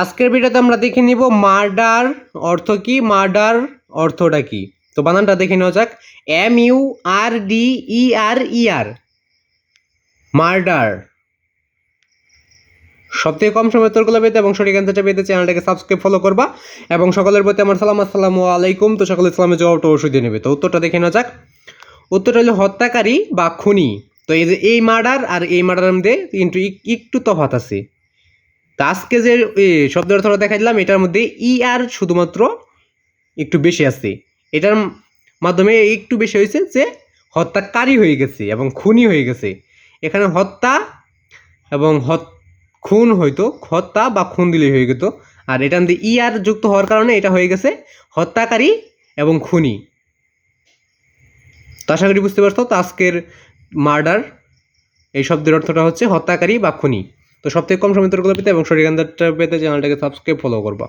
আজকের ভিডিওতে আমরা দেখে নিব মার্ডার অর্থ কি? মার্ডার অর্থটা কি? তো বানানটা দেখে নেওয়া যাক। M U R D E R E R murder. সবথেকে কম সময় উত্তরগুলো পেতে এবং সঠিক অ্যান্সারটা পেতে চ্যানেলটাকে সাবস্ক্রাইব ফলো করবা। এবং সকলের প্রতি আমার সালাম, আসসালামু আলাইকুম। তো সকলে ইসলামের জবাবটা অবশ্যই দিয়ে নেবে। তো উত্তরটা দেখে নেওয়া যাক। উত্তরটা হলো হত্যাকারী বা খুনি। তো এই যে এই মার্ডার আর এই মার্ডারের মধ্যে কিন্তু একটু তফাত আছে। তা আজকে যে এ, শব্দের অর্থটা দেখা দিলাম এটার মধ্যে ই আর শুধুমাত্র একটু বেশি আছে। এটার মাধ্যমে একটু বেশি হয়েছে যে হত্যাকারী হয়ে গেছে এবং খুনি হয়ে গেছে। এখানে হত্যা এবং হত খুন হয়তো হত্যা বা খুন দিলে হয়ে যেত আর এটার মধ্যে ই আর যুক্ত হওয়ার কারণে এটা হয়ে গেছে হত্যাকারী এবং খুনি। তো আশা করি বুঝতে পারছ তো আজকের মার্ডার এই শব্দের অর্থটা হচ্ছে হত্যাকারী বা খুনি। তো সব থেকে কম সময় উত্তরগুলো পেতে এবং সঠিক আন্দাজটা পেতে চ্যানেলটাকে সাবস্ক্রাইব ফলো করবা।